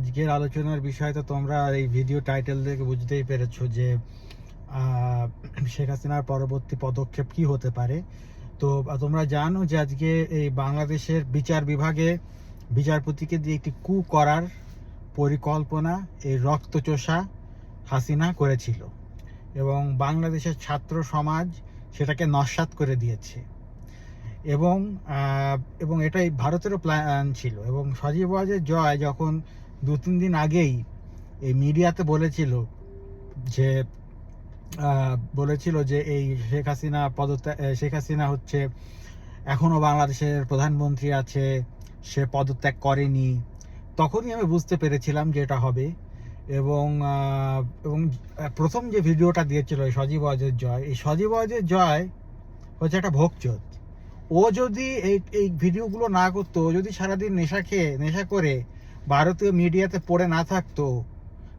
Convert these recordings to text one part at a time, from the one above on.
আজকের আলোচনার বিষয় তো তোমরা এই ভিডিও টাইটেল থেকে বুঝতেই পেরেছ যে শেখ হাসিনার পরবর্তী পদক্ষেপ কি হতে পারে। তো তোমরা জানো যে আজকে এই বাংলাদেশের বিচার বিভাগে বিচারপতিকে দিয়ে একটি কু করার পরিকল্পনা এই রক্তচোষা হাসিনা করেছিল এবং বাংলাদেশের ছাত্র সমাজ সেটাকে নস্বাত করে দিয়েছে। এবং এবং এটাই ভারতেরও প্ল্যান ছিল। এবং সজীব ওয়াজের জয় যখন দু, তিন দিন আগেই এই মিডিয়াতে বলেছিল যে বলেছিল যে এই শেখ হাসিনা পদত্যাগ শেখ হাসিনা হচ্ছে এখনও বাংলাদেশের প্রধানমন্ত্রী আছে, সে পদত্যাগ করেনি। তখনই আমি বুঝতে পেরেছিলাম যে এটা হবে এবং এবং প্রথম যে ভিডিওটা দিয়েছিল এই সজীব ওয়াজের জয়, এই সজীব ওয়াজের জয় হচ্ছে একটা ভোগচোদ। ও যদি এই এই ভিডিওগুলো না করতো যদি সারাদিন নেশা খেয়ে, নেশা করে ভারতীয় মিডিয়াতে পড়ে না থাকতো,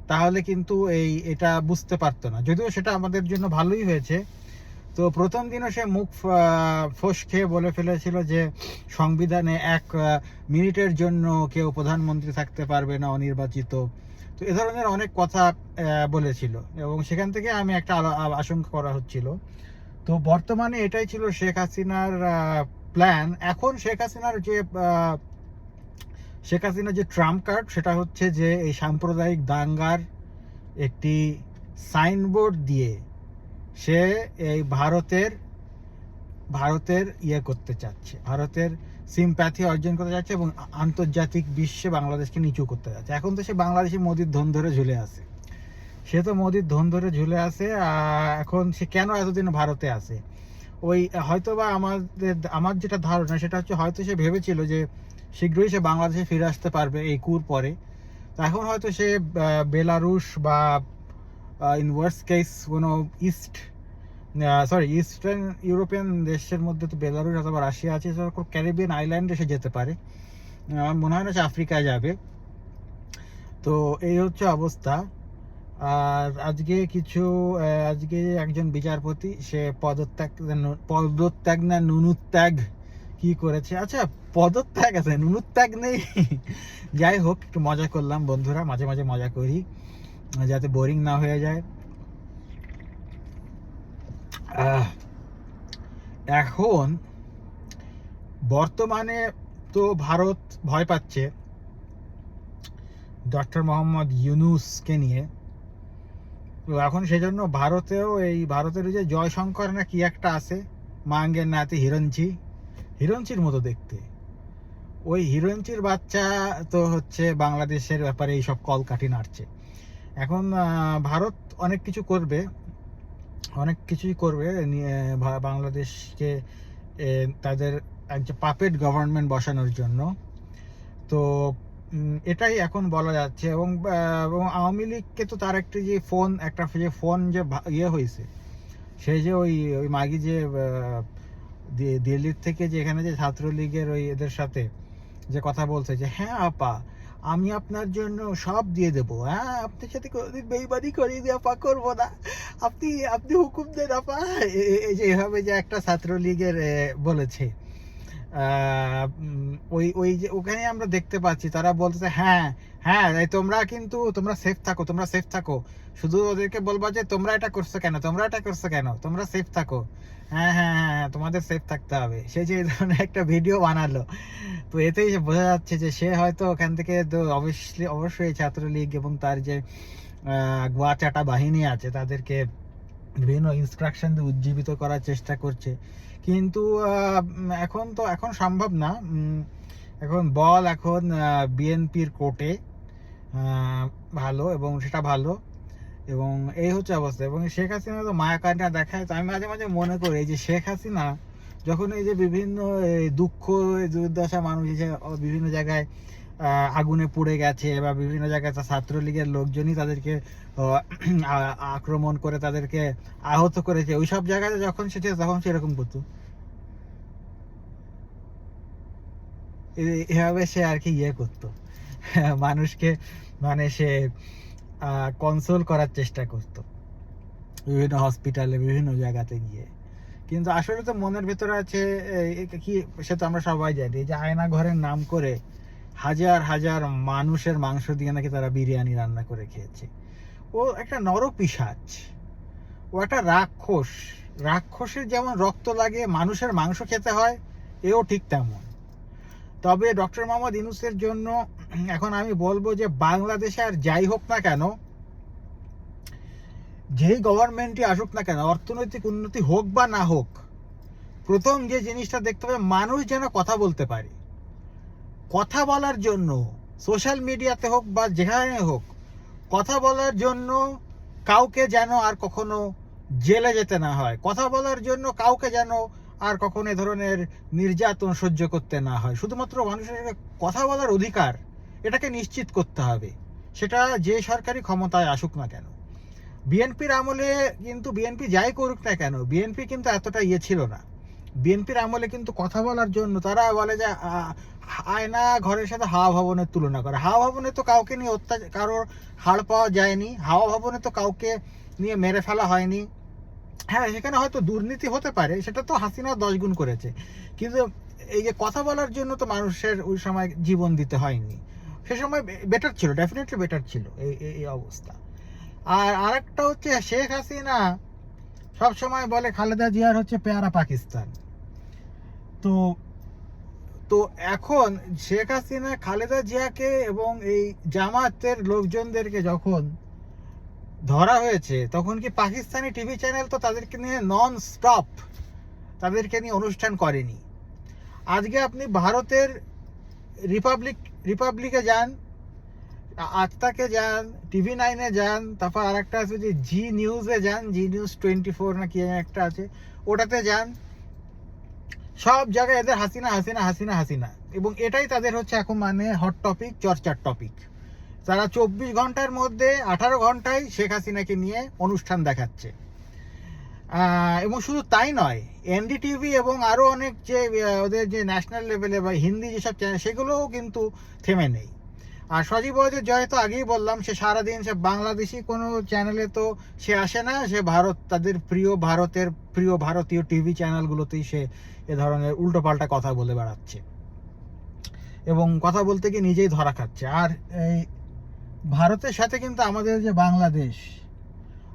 তাহলে কিন্তু এই, এটা বুঝতে পারতো না। যদিও সেটা আমাদের জন্য ভালোই হয়েছে। তো প্রথম দিনও সে মুখ ফোস খেয়ে বলে ফেলেছিল যে সংবিধানে এক মিনিটের জন্য কেউ প্রধানমন্ত্রী থাকতে পারবে না অনির্বাচিত। তো এ ধরনের অনেক কথা বলেছিল এবং সেখান থেকে আমি একটা আশঙ্কা করা হচ্ছিল। তো বর্তমানে এটাই ছিল শেখ হাসিনার প্ল্যান এখন শেখ হাসিনার যে শেখ হাসিনার যে ট্রাম্প কার্ড, সেটা হচ্ছে যে এই সাম্প্রদায়িক দাঙ্গার একটি সাইনবোর্ড দিয়ে সে এই ভারতের ভারতের ইয়ে করতে চাচ্ছে, ভারতের সিম্প্যাথি অর্জন করতে যাচ্ছে এবং আন্তর্জাতিক বিশ্বে বাংলাদেশকে নিচু করতে চাচ্ছে। এখন তো সে বাংলাদেশি মোদির ধন ধরে ঝুলে আছে। সে তো মোদির ধন ধরে ঝুলে আছে এখন সে কেন এতদিন ভারতে আছে? ওই, হয়তোবা আমাদের, আমার যেটা ধারণা, সেটা হচ্ছে হয়তো সে ভেবেছিল যে শীঘ্রই সে বাংলাদেশে ফিরে আসতে পারবে এই কুর পরে। এখন হয়তো সে বেলারুশ বা ইন ওয়ার্স কেস কোনো ইস্ট সরি ইস্টার্ন ইউরোপিয়ান দেশের মধ্যে তো বেলারুশ অথবা রাশিয়া আছে ক্যারিবিয়ান আইল্যান্ডে সে যেতে পারে। আমার মনে হয় না সে আফ্রিকায় যাবে। তো এই হচ্ছে অবস্থা। আর আজকে কিছু আজকে একজন বিচারপতি, সে পদত্যাগ পদত্যাগ না নুনুত্যাগ কি করেছে? আচ্ছা পদত্যাগ আছে, নুনুত্যাগ নেই। যাই হোক, একটু মজা করলাম বন্ধুরা, মাঝে মাঝে মজা করি, যাতে বোরিং না হয়ে যায়। এখন বর্তমানে তো ভারত ভয় পাচ্ছে। ডক্টর মোহাম্মদ ইউনুসকে নিয়ে। তো এখন সেজন্য ভারতেও এই, ভারতের যে জয়শঙ্কর না কি একটা আছে, মাঙ্গের নাতি হিরঞ্চি হিরঞ্চির মতো দেখতে। ওই হিরঞ্চির বাচ্চা তো হচ্ছে বাংলাদেশের ব্যাপারে এইসব কলকাঠি নাড়ছে। এখন ভারত অনেক কিছু করবে, অনেক কিছুই করবে বাংলাদেশকে তাদের একটা পাপেট গভর্নমেন্ট বসানোর জন্য। তো এটাই এখন বলা যাচ্ছে এবং এবং আওয়ামী লীগকে তো তার একটি যে ফোন, একটা যে ফোন যে ইয়ে হয়েছে সেই যে ওই ওই মাগি যে দিল্লির থেকে যে এখানে যে ছাত্রলীগের ওই এদের সাথে যে কথা বলছে যে হ্যাঁ আপা, আমি আপনার জন্য সব দিয়ে দেবো। হ্যাঁ আপনার সাথে কোনোদিন বেইমানি করি আপা, করব না। আপনি আপনি হুকুম দেন, আপা। এই যে এভাবে যে একটা ছাত্রলীগের বলেছে। ওই ওই যে ওখানে আমরা দেখতে পাচ্ছি তারা বলতেছে হ্যাঁ হ্যাঁ তোমরা কিন্তু তোমরা সেফ থাকো তোমরা সেফ থাকো। শুধু ওদেরকে বলবা যে তোমরা এটা করছ কেন? তোমরা এটা করছ কেন? তোমরা সেফ থাকো। হ্যাঁ হ্যাঁ হ্যাঁ হ্যাঁ, তোমাদের সেফ থাকতে হবে। সে যে ধরনের একটা ভিডিও বানালো। তো এতেই বোঝা যাচ্ছে যে সে হয়তো ওখান থেকে অবশ্যই অবশ্যই ছাত্রলীগ এবং তার যে আহ, গোয়া চাটা বাহিনী আছে তাদেরকে বিভিন্ন ইনস্ট্রাকশন দিয়ে উজ্জীবিত করার চেষ্টা করছে। কিন্তু এখন তো, এখন সম্ভব না। এখন বল এখন বিএনপির কোর্টে ভালো এবং সেটা ভালো এবং এই হচ্ছে অবস্থা। এবং শেখ হাসিনা তো মায়াকান্না দেখায়, তো আমি মাঝে মাঝে মনে করি এই যে শেখ হাসিনা যখন এই যে বিভিন্ন দুঃখ দুর্দশা মানুষ যে বিভিন্ন জায়গায় আগুনে পুড়ে গেছে বা বিভিন্ন জায়গায় ছাত্রলীগের লোকজনই তাদেরকে আক্রমণ করে তাদেরকে আহত করেছে। ওই সব জায়গাতে যখন সে তখন সেরকম করতো। এভাবে সে আর কি ইয়ে করতো। মানুষকে মানে সে কনসোল করার চেষ্টা করতো। বিভিন্ন হসপিটালে বিভিন্ন জায়গাতে গিয়ে। কিন্তু আসলে তো মনের ভেতরে আছে কি, সে তো আমরা সবাই জানি যে আয়না ঘরের নাম করে হাজার হাজার মানুষের মাংস দিয়ে নাকি তারা বিরিয়ানি রান্না করে খেয়েছে। ও একটা নরপিসাচ ও একটা রাক্ষস। রাক্ষসের যেমন রক্ত লাগে, মানুষের মাংস খেতে হয়, এও ঠিক তেমন। তবে ডক্টর মোহাম্মদ ইউনুসের জন্য এখন আমি বলব যে, বাংলাদেশে আর যাই হোক না কেন, যেই গভর্নমেন্টই আসুক না কেন, অর্থনৈতিক উন্নতি হোক বা না হোক, প্রথম যে জিনিসটা দেখতে হবে, মানুষ যেন কথা বলতে পারে। কথা বলার জন্য, সোশ্যাল মিডিয়াতে হোক বা যেখানে হোক কথা বলার জন্য কাউকে যেন আর কখনো জেলে যেতে না হয়। কথা বলার জন্য কাউকে যেন আর কখনো এ ধরনের নির্যাতন সহ্য করতে না হয়। শুধুমাত্র মানুষের কথা বলার অধিকার, এটাকে নিশ্চিত করতে হবে। সেটা যে সরকারি ক্ষমতায় আসুক না কেন। বিএনপির আমলে কিন্তু বিএনপি যাই করুক না কেন, বিএনপি কিন্তু এতটা ইয়ে ছিল না। বিএনপির আমলে কিন্তু কথা বলার জন্য তারা বলে যে আয়না ঘরের সাথে হাওয়া ভবনের তুলনা করে। হাওয়া ভবনে তো কাউকে নিয়ে অত্যাচার, কারোর হাড় পাওয়া যায়নি। হাওয়া ভবনে তো কাউকে নিয়ে মেরে ফেলা হয়নি। হ্যাঁ সেখানে হয়তো দুর্নীতি হতে পারে, সেটা তো হাসিনা দশ গুণ করেছে। কিন্তু এই যে কথা বলার জন্য তো মানুষের ওই সময় জীবন দিতে হয়নি। সে সময় বেটার ছিল ডেফিনেটলি বেটার ছিল এই, এই- অবস্থা। আর আরেকটা হচ্ছে শেখ হাসিনা সব সময় বলে খালেদা জিয়ার হচ্ছে পেয়ারা পাকিস্তান। তো তো এখন শেখ হাসিনা, খালেদা জিয়াকে এবং এই জামাতের লোকজনদেরকে যখন ধরা হয়েছে, তখন কি পাকিস্তানি টিভি চ্যানেল তো তাদেরকে নিয়ে নন স্টপ তাদেরকে নিয়ে অনুষ্ঠান করেনি। আজকে আপনি ভারতের রিপাবলিক, রিপাবলিকে যান আজ তাকে যান, টিভি নাইনে যান, তারপর আরেকটা আছে যে জি নিউজে যান, জি নিউজ টোয়েন্টি ফোর না কি একটা আছে, ওটাতে যান। সব জায়গায় এদের হাসিনা হাসিনা হাসিনা হাসিনা। এবং এটাই তাদের হচ্ছে এখন মানে হট টপিক চর্চার টপিক তারা চব্বিশ ঘণ্টার মধ্যে আঠারো ঘন্টায় শেখ হাসিনাকে নিয়ে অনুষ্ঠান দেখাচ্ছে। এবং শুধু তাই নয়, এনডিটিভি এবং আরও অনেক যে ওদের যে ন্যাশনাল লেভেলে বা হিন্দি যেসব চ্যানেল সেগুলোও কিন্তু থেমে নেই। আর সজীব ওয়াজেদ জয় তো আগেই বললাম, সে সারাদিন সে বাংলাদেশি কোনো চ্যানেলে তো সে আসে না, সে ভারত, তাদের প্রিয় ভারতের প্রিয় ভারতীয় টিভি চ্যানেলগুলোতেই সে এ ধরনের উল্টোপাল্টা কথা বলে বেড়াচ্ছে। এবং কথা বলতে গিয়ে নিজেই ধরা খাচ্ছে। আর এই ভারতের সাথে কিন্তু আমাদের যে বাংলাদেশ,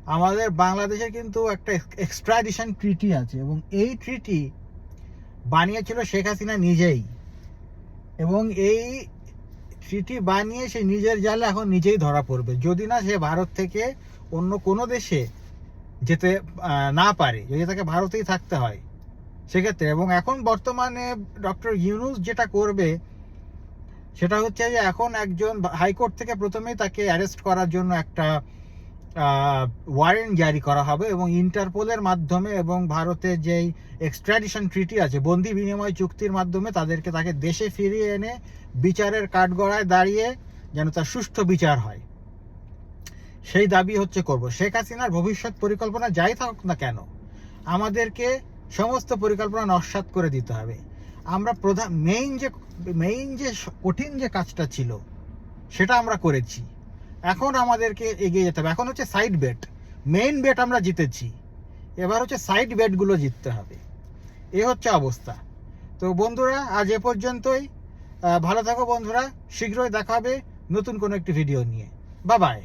আমাদের বাংলাদেশে কিন্তু একটা এক্সট্রাডিশন ট্রিটি আছে এবং এই ট্রিটি বানিয়েছিল শেখ হাসিনা নিজেই। এবং এই ট্রিটি বানিয়ে সে নিজের জালে এখন নিজেই ধরা পড়বে। যদি না সে ভারত থেকে অন্য কোনো দেশে যেতে না পারে, যদি তাকে ভারতেই থাকতে হয়, সেক্ষেত্রে। এবং এখন বর্তমানে ডক্টর ইউনুস যেটা করবে, সেটা হচ্ছে যে এখন একজন হাইকোর্ট থেকে প্রথমেই তাকে অ্যারেস্ট করার জন্য একটা ওয়ারেন্ট জারি করা হবে এবং ইন্টারপোলের মাধ্যমে এবং ভারতের যেই এক্সট্রাডিশন ট্রিটি আছে, বন্দি বিনিময় চুক্তির মাধ্যমে তাদেরকে তাকে দেশে ফিরিয়ে এনে বিচারের কাঠগড়ায় দাঁড়িয়ে যেন তার সুষ্ঠু বিচার হয়। সেই দাবি হচ্ছে করব। শেখ হাসিনার ভবিষ্যৎ পরিকল্পনা যাই থাকুক না কেন, আমাদেরকে সমস্ত পরিকল্পনা নস্বাত করে দিতে হবে। আমরা প্রধান মেইন যে মেইন যে কঠিন যে কাজটা ছিল, সেটা আমরা করেছি। এখন আমাদেরকে এগিয়ে যেতে হবে। এখন হচ্ছে সাইড বেট মেইন বেট আমরা জিতেছি। এবার হচ্ছে সাইড বেটগুলো জিততে হবে। এ হচ্ছে অবস্থা। তো বন্ধুরা, আজ এ পর্যন্তই। ভালো থাকো বন্ধুরা। শীঘ্রই দেখা হবে নতুন কোনো একটি ভিডিও নিয়ে। বা বাই